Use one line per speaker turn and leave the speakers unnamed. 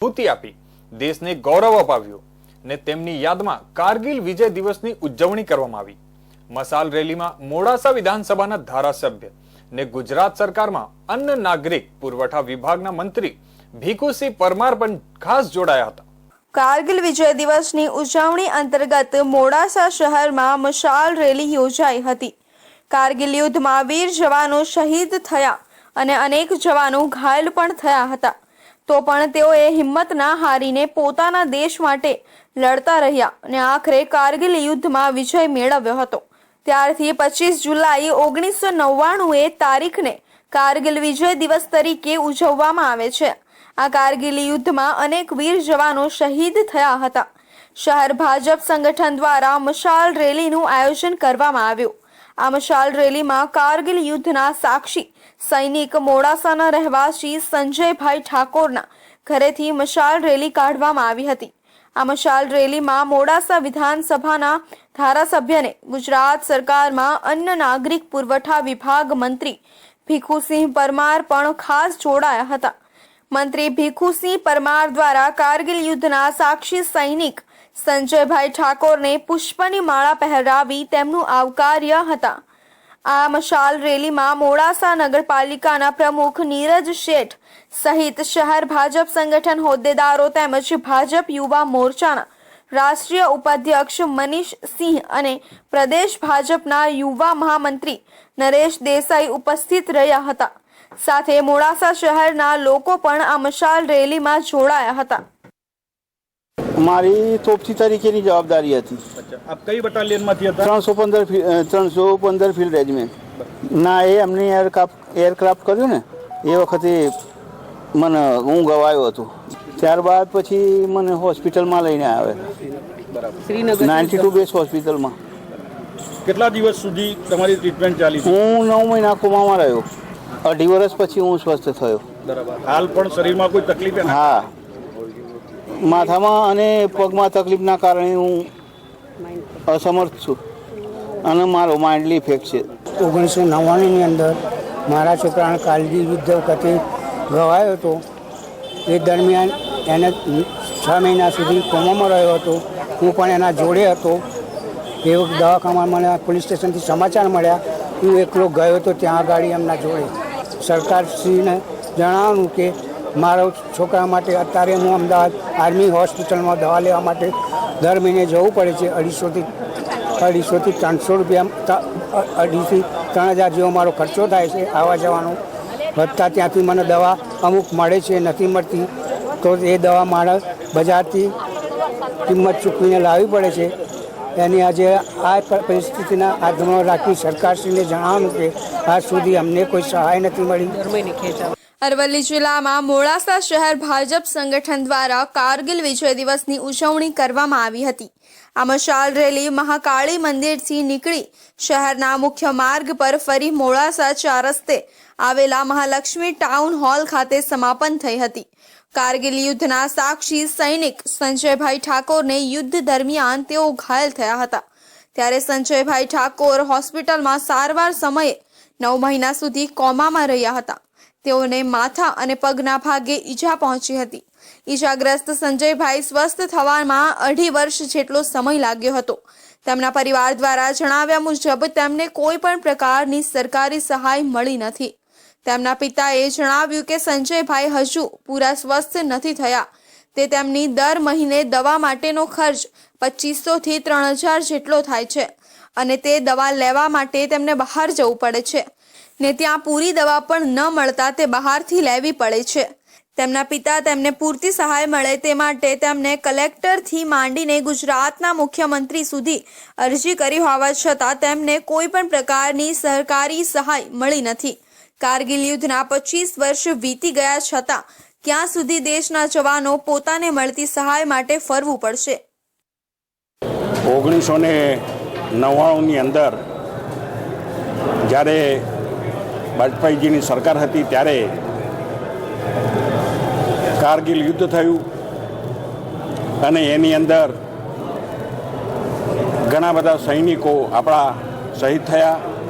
સ્ફૂર્તિ આપી. દેશને ગૌરવ અપાવ્યું ને તેમની યાદમાં કારગિલ વિજય દિવસની ઉજવણી કરવામાં આવી. મસાલ રેલીમાં મોડાસા વિધાનસભાના ધારાસભ્ય ને ગુજરાત સરકારમાં અન્ન નાગરિક પુરવઠા વિભાગના મંત્રી ભીખુસિંહ પરમાર પણ ખાસ જોડાયા હતા.
કારગિલ વિજય દિવસની ઉજવણી અંતર્ગત મોડાસા શહેરમાં મશાલ રેલી યોજાઈ હતી. કારગિલ યુદ્ધમાં વીર જવાનો શહીદ થયા અને અનેક જવાનો ઘાયલ પણ થયા હતા. તો પણ તેઓએ હિંમત ના હારીને પોતાના દેશ માટે લડતા રહ્યા અને આખરે કારગિલ યુદ્ધમાં વિજય મેળવ્યો હતો. ત્યારથી પચીસ જુલાઈ ઓગણીસો નવ્વાણું એ તારીખને કારગિલ વિજય દિવસ તરીકે ઉજવવામાં આવે છે. આ કારગિલ યુદ્ધમાં અનેક વીર જવાનો શહીદ થયા હતા. શહેર ભાજપ સંગઠન દ્વારા મશાલ રેલીનું આયોજન કરવામાં આવ્યું. આ મશાલ રેલીમાં કારગિલ યુદ્ધના સાક્ષી સૈનિક મોડાસાના રહેવાસી સંજયભાઈ ઠાકોરના ઘરેથી મશાલ રેલી કાઢવામાં આવી હતી. આ મશાલ રેલીમાં મોડાસા વિધાનસભાના ધારાસભ્યને ગુજરાત સરકારમાં અન્ન નાગરિક પુરવઠા વિભાગ મંત્રી ભીખુસિંહ પરમાર પણ ખાસ જોડાયા હતા. મંત્રી ભીખુસિંહ પરમાર દ્વારા કારગિલ યુદ્ધના સાક્ષી સૈનિક સંજયભાઈ ઠાકોરને પુષ્પની માળા પહેરાવી તેમનું આવકાર્ય હતા. આ મશાલ રેલીમાં મોડાસા નગરપાલિકાના પ્રમુખ નીરજ શેઠ સહિત શહેર ભાજપ સંગઠન હોદ્દેદારો તેમજ ભાજપ યુવા મોરચાના રાષ્ટ્રીય ઉપાધ્યક્ષ મનીષ સિંહ અને પ્રદેશ ભાજપના યુવા મહામંત્રી નરેશ દેસાઈ ઉપસ્થિત રહ્યા હતા. સાથે મોડાસા શહેરના લોકો પણ આ મશાલ રેલીમાં જોડાયા હતા.
મારી તોપથી તરીકેની જવાબદારી હતી.
આપ કઈ બટાલિયનમાંથી હતા?
ત્રણસો પંદર ત્રણસો પંદર ફિલ્ડ રેજમેન્ટ ના એ એમને એરક્રાફ્ટ એરક્રાફ્ટ કર્યું ને એ વખતે મને હું ગવાયો હતો. ત્યારબાદ પછી મને હોસ્પિટલમાં લઈને આવે નાઇન્ટી ટુ બેસ હોસ્પિટલમાં.
કેટલા દિવસ સુધી તમારી ટ્રીટમેન્ટ ચાલી
હું નવ મહિના કોમામાં રહ્યો. અઢી વર્ષ પછી હું સ્વસ્થ થયો.
બરાબર. હાલ પણ શરીરમાં કોઈ તકલીફ
હા. માથામાં અને પગમાં તકલીફના કારણે હું અસમર્થ છું. અને મારો માઇન્ડલી ઇફેક્ટ છે.
ઓગણીસો નવ્વાણુંની અંદર મારા છોકરાને કાલજી યુદ્ધ વખતે ગવાયો હતો. એ દરમિયાન એને છ મહિના સુધી કોમામાં રહ્યો હતો. હું પણ એના જોડે હતો. એ વખત દવાખાનામાં મને પોલીસ સ્ટેશનથી સમાચાર મળ્યા હું એકલો ગયો હતો ત્યાં આગળ એમના જોડે. સરકારશ્રીને જણાવવાનું કે મારા છોકરા માટે અત્યારે હું અમદાવાદ આર્મી હોસ્પિટલમાં દવા લેવા માટે દર મહિને જવું પડે છે અઢીસોથી અઢીસોથી ત્રણસો રૂપિયા અઢીથી ત્રણ હજાર જેવો મારો ખર્ચો થાય છે આવવા જવાનો. વધતા ત્યાંથી મને દવા અમુક મળે છે, નથી મળતી, તો એ દવા મારા બજારથી કિંમત ચૂકવીને લાવવી પડે છે. એની આજે આ પરિસ્થિતિના આધમાં રાખી સરકારશ્રીને જણાવવાનું કે આજ સુધી અમને કોઈ સહાય નથી મળી.
અરવલ્લી જિલ્લામાં મોડાસા શહેર ભાજપ સંગઠન દ્વારા કારગિલ વિજય દિવસની ઉજવણી કરવામાં આવી હતી. આ મશાલ રેલી, મહાકાળી મંદિરથી નીકળી શહેરના મુખ્ય માર્ગ પર ફરી મોડાસા ચાર રસ્તે આવેલા મહાલક્ષ્મી ટાઉન હોલ ખાતે સમાપન થઈ હતી. કારગિલ યુદ્ધના સાક્ષી સૈનિક સંજયભાઈ ઠાકોરને યુદ્ધ દરમિયાન તેઓ ઘાયલ થયા હતા. ત્યારે સંજયભાઈ ઠાકોર હોસ્પિટલમાં સારવાર સમયે નવ મહિના સુધી કોમામાં રહ્યા હતા. તેઓને માથા અને પગના ભાગે ઈજા પહોંચી હતી. ઈજાગ્રસ્ત સંજયભાઈ સ્વસ્થ થવામાં અઢી વર્ષ જેટલો સમય લાગ્યો હતો. તેમના પરિવાર દ્વારા જણાવ્યા મુજબ તેમને કોઈ પણ પ્રકારની સરકારી સહાય મળી નથી. તેમના પિતાએ જણાવ્યું કે સંજયભાઈ હજુ પૂરા સ્વસ્થ નથી થયા. તે તેમની દર મહિને દવા માટેનો ખર્ચ પચીસોથી ત્રણ હજાર જેટલો થાય છે અને તે દવા લેવા માટે તેમને બહાર જવું પડે છે. ને ત્યાં પૂરી દવા પણ ન મળતા તે બહારથી લેવી પડે છે. તેમના પિતા તેમને પૂરતી સહાય મળે તે માટે તેમને કલેક્ટરથી માંડીને ગુજરાતના મુખ્યમંત્રી સુધી અરજી કરી હોવા છતાં તેમને કોઈ પણ પ્રકારની સરકારી સહાય મળી નથી. કારગિલ યુદ્ધના પચીસ વર્ષ વીતી ગયા છતાં ક્યાં સુધી દેશના જવાનો પોતાને મળતી સહાય માટે ફરવું પડશે?
ઓગણીસો ને નવ્વાણુંની અંદર જ્યારે વાજપેયીજીની સરકાર હતી ત્યારે કારગિલ યુદ્ધ થયું અને એની અંદર ઘણા બધા સૈનિકો આપણા શહીદ થયા.